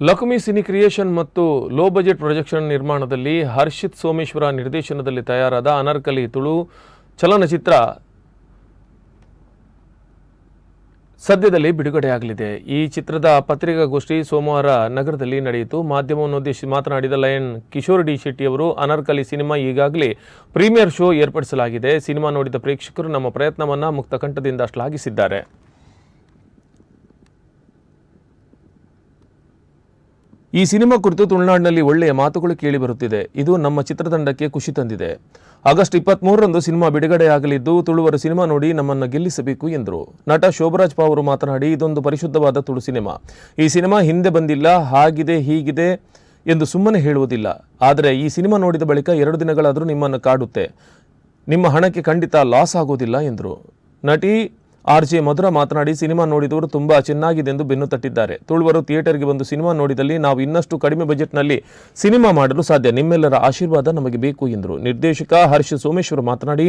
Lakshmi cine creation ಮತ್ತು low budget projection ನಿರ್ಮಾಣದಲ್ಲಿ ಹರ್ಷಿತ್ ಸೋಮೇಶ್ವರ ನಿರ್ದೇಶನದಲ್ಲಿ ತಯಾರಾದ ಅನರ್ಕಲಿ ತುಳು ಚಲನಚಿತ್ರ ಸದ್ಯದಲ್ಲಿ ಬಿಡುಗಡೆಯಾಗಲಿದೆ. ಈ ಚಿತ್ರದ ಪತ್ರಿಕಾಗೋಷ್ಠಿ ಸೋಮವಾರ ನಗರದಲ್ಲಿ ನಡೆಯಿತು. ಮಾಧ್ಯಮವನ್ನುದ್ದೇಶಿಸಿ ಮಾತನಾಡಿದ ಲಯನ್ ಕಿಶೋರ್ ಡಿ ಶೆಟ್ಟಿ ಅವರು ಅನರ್ಕಲಿ ಸಿನಿಮಾ ಈಗಾಗಲೇ ಪ್ರೀಮಿಯರ್ ಶೋ ಏರ್ಪಡಿಸಲಾಗಿದೆ. ಸಿನಿಮಾ ನೋಡಿದ ಪ್ರೇಕ್ಷಕರು ನಮ್ಮ ಪ್ರಯತ್ನವನ್ನು ಮುಕ್ತ ಕಂಠದಿಂದ ಶ್ಲಾಘಿಸಿದ್ದಾರೆ. ಈ ಸಿನಿಮಾ ಕುರಿತು ತುಳುನಾಡಿನಲ್ಲಿ ಒಳ್ಳೆಯ ಮಾತುಗಳು ಕೇಳಿಬರುತ್ತಿದೆ ಇದು ನಮ್ಮ ಚಿತ್ರತಂಡಕ್ಕೆ ಖುಷಿ ತಂದಿದೆ. ಆಗಸ್ಟ್ ಇಪ್ಪತ್ಮೂರರಂದು ಸಿನಿಮಾ ಬಿಡುಗಡೆಯಾಗಲಿದ್ದು, ತುಳುವರು ಸಿನಿಮಾ ನೋಡಿ ನಮ್ಮನ್ನು ಗೆಲ್ಲಿಸಬೇಕು ಎಂದರು. ನಟ ಶೋಭರಾಜ್ ಪಾ ಅವರು ಮಾತನಾಡಿ, ಇದೊಂದು ಪರಿಶುದ್ಧವಾದ ತುಳು ಸಿನಿಮಾ. ಈ ಸಿನಿಮಾ ಹಿಂದೆ ಬಂದಿಲ್ಲ, ಹಾಗಿದೆ, ಹೀಗಿದೆ ಎಂದು ಸುಮ್ಮನೆ ಹೇಳುವುದಿಲ್ಲ. ಆದರೆ ಈ ಸಿನಿಮಾ ನೋಡಿದ ಬಳಿಕ ಎರಡು ದಿನಗಳಾದರೂ ನಿಮ್ಮನ್ನು ಕಾಡುತ್ತೆ. ನಿಮ್ಮ ಹಣಕ್ಕೆ ಖಂಡಿತ ಲಾಸ್ ಆಗೋದಿಲ್ಲ ಎಂದರು. ನಟಿ ಆರ್ ಜೆ ಮಧುರ ಮಾತನಾಡಿ ಸಿನಿಮಾ ನೋಡಿದವರು ತುಂಬಾ ಚೆನ್ನಾಗಿದೆ ಎಂದು ಬೆನ್ನು ತಟ್ಟಿದ್ದಾರೆ. ತುಳುವರು ಥಿಯೇಟರ್ಗೆ ಬಂದು ಸಿನಿಮಾ ನೋಡಿದಲ್ಲಿ ನಾವು ಇನ್ನಷ್ಟು ಕಡಿಮೆ ಬಜೆಟ್ನಲ್ಲಿ ಸಿನಿಮಾ ಮಾಡಲು ಸಾಧ್ಯ. ನಿಮ್ಮೆಲ್ಲರ ಆಶೀರ್ವಾದ ನಮಗೆ ಬೇಕು ಎಂದರು. ನಿರ್ದೇಶಕ ಹರ್ಷ ಸೋಮೇಶ್ವರ್ ಮಾತನಾಡಿ,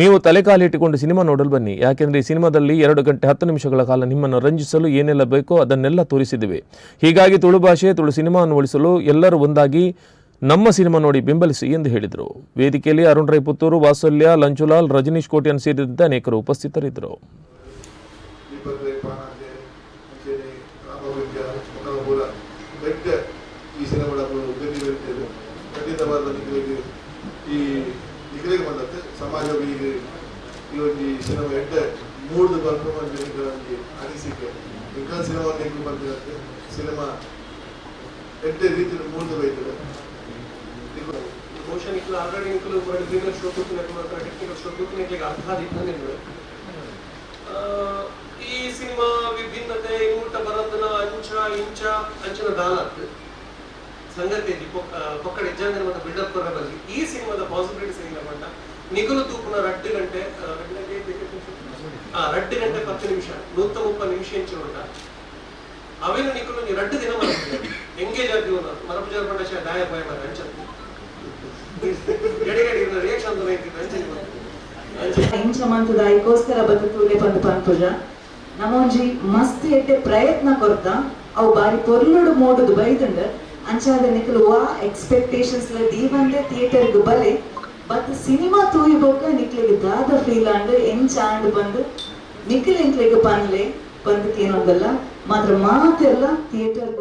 ನೀವು ತಲೆಕಾಲಿಟ್ಟುಕೊಂಡು ಸಿನಿಮಾ ನೋಡಲು ಬನ್ನಿ. ಯಾಕೆಂದರೆ ಈ ಸಿನಿಮಾದಲ್ಲಿ ಎರಡು ಗಂಟೆ ಹತ್ತು ನಿಮಿಷಗಳ ಕಾಲ ನಿಮ್ಮನ್ನು ರಂಜಿಸಲು ಏನೆಲ್ಲ ಬೇಕೋ ಅದನ್ನೆಲ್ಲ ತೋರಿಸಿದ್ದೇವೆ. ಹೀಗಾಗಿ ತುಳು ಭಾಷೆ, ತುಳು ಸಿನಿಮಾವನ್ನು ಉಳಿಸಲು ಎಲ್ಲರೂ ಒಂದಾಗಿ ನಮ್ಮ ಸಿನಿಮಾ ನೋಡಿ ಬೆಂಬಲಿಸಿ ಎಂದು ಹೇಳಿದರು. ವೇದಿಕೆಯಲ್ಲಿ ಅರುಣ್ ರೈ ಪುತ್ತೂರು ವಾತ್ಸಲ್ಯ, ಲಂಚುಲಾಲ್, ರಜನೀಶ್ ಕೋಟ್ಯನ್ ಸೇರಿದಂತೆ ಅನೇಕರು ಉಪಸ್ಥಿತರಿದ್ದರು. ಸಿನಿಮಾ ಎಡ್ಡ ಮೂರ್ದು ಪರ್ಫಾರ್ಮೆನ್ಸ್ ಬೈತದೆ ಬಹುಶಃ Nikhil already Nikhil premiere show ಕೂತಿನಕ್ಕೆ ಮಾತ್ರ ಟೆಕ್ನಿಕಲ್ ಶೋ ಕೂತಿನಕ್ಕೆ ಅರ್ಥ ಆದಿತ್ತು ಈ ಸಿನಿಮಾ ವಿಭಿನ್ನತೆ ಇಮ್ಮುಟ್ಟ ಬರೋದನ್ನ ಅಂಚ ಇಂಚ ಅಂಚಿನ ದಾನ ಸಂಗತಿ ಇದ್ದಿ ಪಕ್ಕಡ ಇಜ್ಜಂಗನ ಮತ್ತು ಬಿಲ್ಡಪ್ ಕೊರ ಬಂದು ಈ ಸಿನಿಮಾದ ಪಾಸಿಬಿಲಿಟೀಸ್ ಏನಿಲ್ಲ ಬಂದ ನಿಗುಲು ತೂಪುನ ರಡ್ಡು ಗಂಟೆ ಆ, ರಡ್ಡು ಗಂಟೆ ಬೇಕು ಆ ರಡ್ಡು ಗಂಟೆ ಪತ್ತು ನಿಮಿಷ ನೂತ ಮುಪ್ಪ ನಿಮಿಷ ಇಂಚು ಉಂಟ ಅವೇನು ನಿಖಲು ನೀ ರಡ್ಡು ದಿನ ಮಾಡ್ತೀವಿ ಎಂಗೇಜ್ ಆಗ್ತೀವಿ ಮರಪು ಜನ ಪಂಡ ದಾಯ ಭಯ ಮಾಡಿ ಅಂಚದ್ದು ಎಡೆಗಡೆ ರಿಯಾಕ್ಷನ್ ಅಂತ ನೈತಿದ್ದು ಅಂಚನೆ ಅಂಚನೆ ಇಂಚ ಮಂತದ ಐಕೋಸ್ಕರ ಬದುಕುಲೆ ಬಂದು ಪನ್ಪುಜ ನಮೋಂಜಿ ಮಸ್ತ್ ಎಟ್ಟೆ ಪ್ರಯತ್ನ ಕೊರ್ತ. ಅವು ಬಾರಿ ಪೊರ್ಲುಡು ಮೋಡುದು ಬೈದುಂಡ ಅಂಚಾದ ನಿಕಲು ವಾ ಎಕ್ಸ್ಪೆಕ್ಟೇಷನ್ಸ್ ಲ ದೀವಂದೆ ಥಿಯೇಟರ್ಗ್ ಬಲೆ. ಬತ್ ಸಿನಿಮಾ ತೂಯಿ ಬೋಕ ನಿಕ್ಲಿಗೆ ದಾದ ಫೀಲ್ ಆಂಡ್ ಎಂಚ ಆಂಡ್ ಬಂದು, ನಿಖಿಲ್ ಇಂಕ್ಲಿಗೆ ಪನ್ಲೆ. ಬಂದಕ್ಕೆ ಏನೊಂದಲ್ಲ ಮಾತ್ರ ಮಾತೆಲ್ಲ ಥಿಯೇಟರ್ಗ್